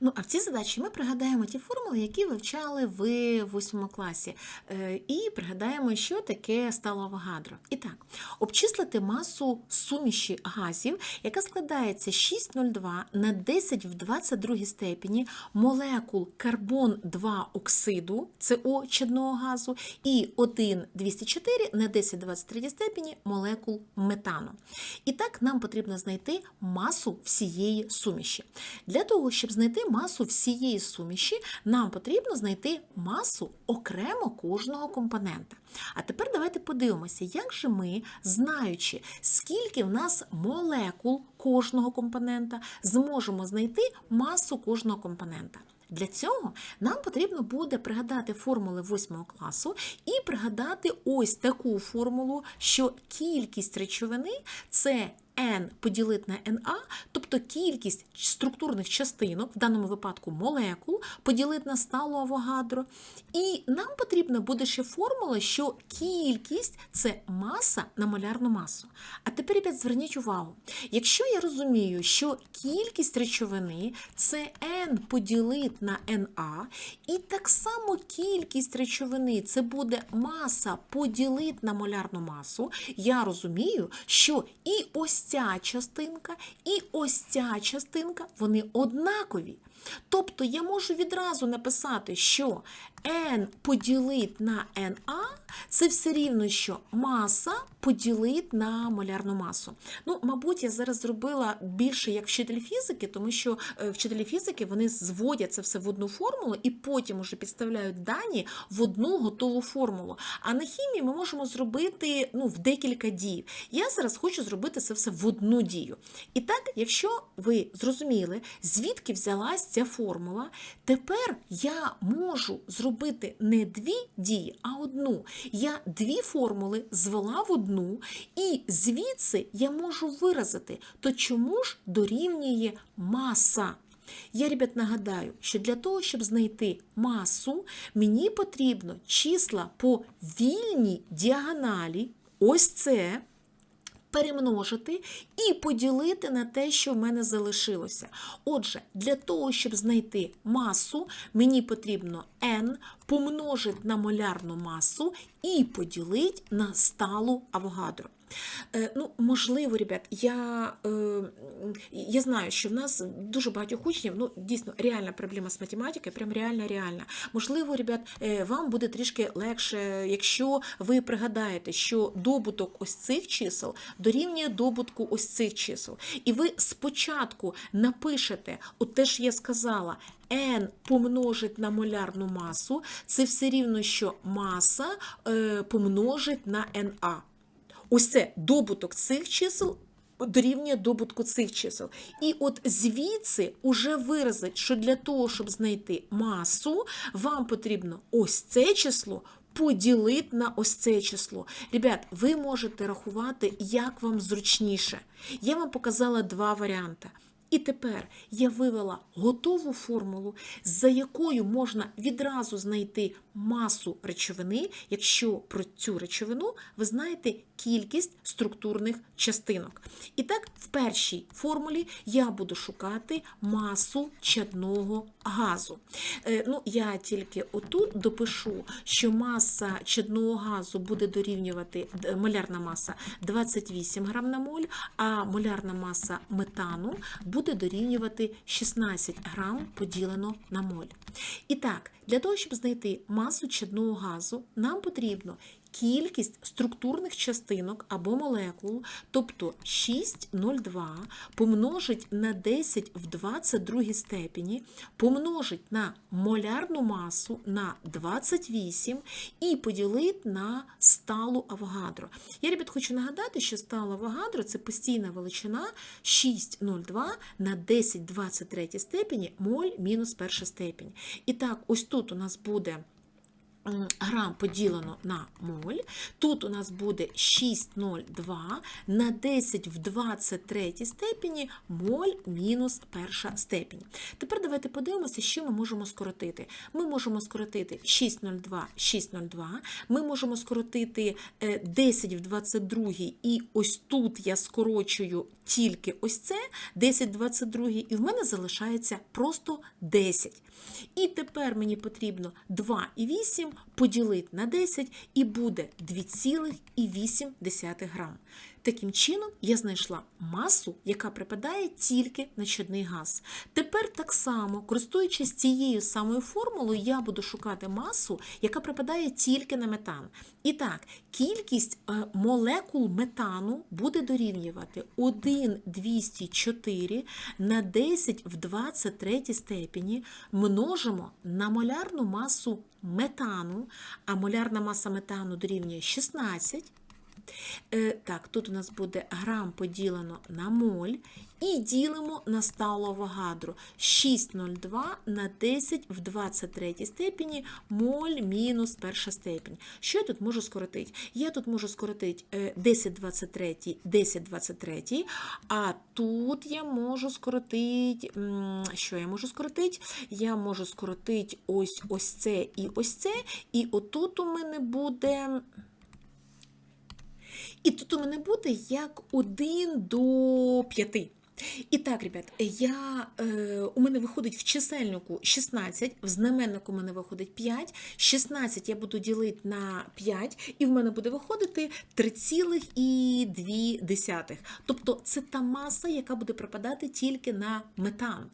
Ну, а в цій задачі ми пригадаємо ті формули, які вивчали в восьмому класі. Е, І пригадаємо, що таке стало Авогадро. І так, обчислити масу суміші газів, яка складається 6,02 на 10 в 22 степені молекул карбон-2 оксиду, СО чадного газу, і 1,204 на 10 в 23 степені молекул метану. І так, нам потрібно знайти масу всієї суміші. Для того, щоб знайти масу всієї суміші, нам потрібно знайти масу окремо кожного компонента. А тепер давайте подивимося, як же ми, знаючи, скільки в нас молекул кожного компонента, зможемо знайти масу кожного компонента. Для цього нам потрібно буде пригадати формули 8 класу і пригадати ось таку формулу, що кількість речовини це n поділити на NA, тобто кількість структурних частинок, в даному випадку молекул, поділити на сталу Авогадро. І нам потрібна буде ще формула, що кількість це маса на молярну масу. А тепер, ребят, зверніть увагу, якщо я розумію, що кількість речовини це n поділити на NA, і так само кількість речовини це буде маса поділити на молярну масу, я розумію, що і ось ця частинка, і ось ця частинка, вони однакові. Тобто я можу відразу написати, що n поділить на NA це все рівно, що маса поділить на молярну масу. Ну, мабуть, я зараз зробила більше як вчитель фізики, тому що е, вчителі фізики вони зводять це все в одну формулу і потім уже підставляють дані в одну готову формулу. А на хімії ми можемо зробити ну, в декілька дій. Я зараз хочу зробити це все в одну дію. І так, якщо ви зрозуміли, звідки взялась ця формула, тепер я можу зробити не дві дії, а одну. Я дві формули звела в одну, і звідси я можу виразити, то чому ж дорівнює маса? Я, ребят, нагадаю, що для того, щоб знайти масу, мені потрібно числа по вільній діагоналі, ось це, перемножити і поділити на те, що в мене залишилося. Отже, для того, щоб знайти масу, мені потрібно n помножити на молярну масу і поділити на сталу Авогадро. Е, Ну, можливо, ребят, я, е, я знаю, що в нас дуже багатьох учнів, ну, дійсно, реальна проблема з математикою, прям реальна, реальна. Можливо, ребят, е, вам буде трішки легше, якщо ви пригадаєте, що добуток ось цих чисел дорівнює добутку ось цих чисел. І ви спочатку напишете, от те ж я сказала, n помножить на молярну масу, це все рівно, що маса е, помножить на NA. Ось це добуток цих чисел дорівнює добутку цих чисел. І от звідси уже виразить, що для того, щоб знайти масу, вам потрібно ось це число поділити на ось це число. Ребят, ви можете рахувати, як вам зручніше. Я вам показала два варіанти. І тепер я вивела готову формулу, за якою можна відразу знайти масу речовини, якщо про цю речовину ви знаєте кількість структурних частинок. І так, в першій формулі я буду шукати масу чадного газу. Е, ну, Я тільки отут допишу, що маса чадного газу буде дорівнювати молярна маса 28 грам на моль, а молярна маса метану буде дорівнювати 16 грам поділено на моль. І так, для того, щоб знайти масу чадного газу, нам потрібно кількість структурних частинок або молекул, тобто 6,02 помножить на 10 в 22 степені, помножить на молярну масу на 28 і поділить на сталу Авогадро. Я, ребят, хочу нагадати, що стала Авогадро – це постійна величина 6,02 на 10 в 23 степені моль мінус перша степень. І так, ось тут у нас буде грам поділено на моль. Тут у нас буде 6,02 на 10 в 23 степені моль мінус перша степінь. Тепер давайте подивимося, що ми можемо скоротити. Ми можемо скоротити 6,02, 6,02, ми можемо скоротити е, 10 в 22 і ось тут я скорочую тільки ось це 10 в 22, і в мене залишається просто 10. І тепер мені потрібно 2,8 поділити на 10 і буде 2,8 грам. Таким чином, я знайшла масу, яка припадає тільки на чадний газ. Тепер так само, користуючись цією самою формулою, я буду шукати масу, яка припадає тільки на метан. І так, кількість е, молекул метану буде дорівнювати 1,204 на 10 в 23 степені множимо на молярну масу метану, а молярна маса метану дорівнює 16. Е, Так, тут у нас буде грам поділено на моль і ділимо на сталовагадру 6,02 на 10 в 23 степені моль мінус перша степень. Що я тут можу скоротити? Я тут можу скоротити е, 10 23, 10 23, а тут я можу скоротити, що я можу скоротити? Я можу скоротити ось ось це і ось це, і отут у мене буде. І тут у мене буде як 1 до 5. І так, ребят, я, е, у мене виходить в чисельнику 16, в знаменнику у мене виходить 5, 16 я буду ділити на 5, і в мене буде виходити 3,2. Тобто це та маса, яка буде припадати тільки на метан.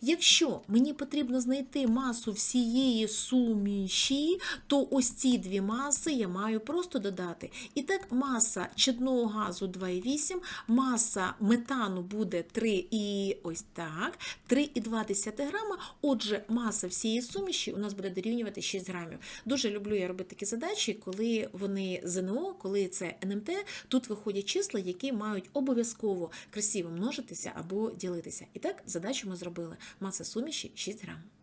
Якщо мені потрібно знайти масу всієї суміші, то ось ці дві маси я маю просто додати. І так, маса чадного газу 2,8, маса метану буде 3 і ось так, 3,2 грама. Отже, маса всієї суміші у нас буде дорівнювати 6 грамів. Дуже люблю я робити такі задачі, коли вони ЗНО, коли це НМТ, тут виходять числа, які мають обов'язково красиво множитися або ділитися. І так, задачу ми зробили. Маса суміші 6 грам.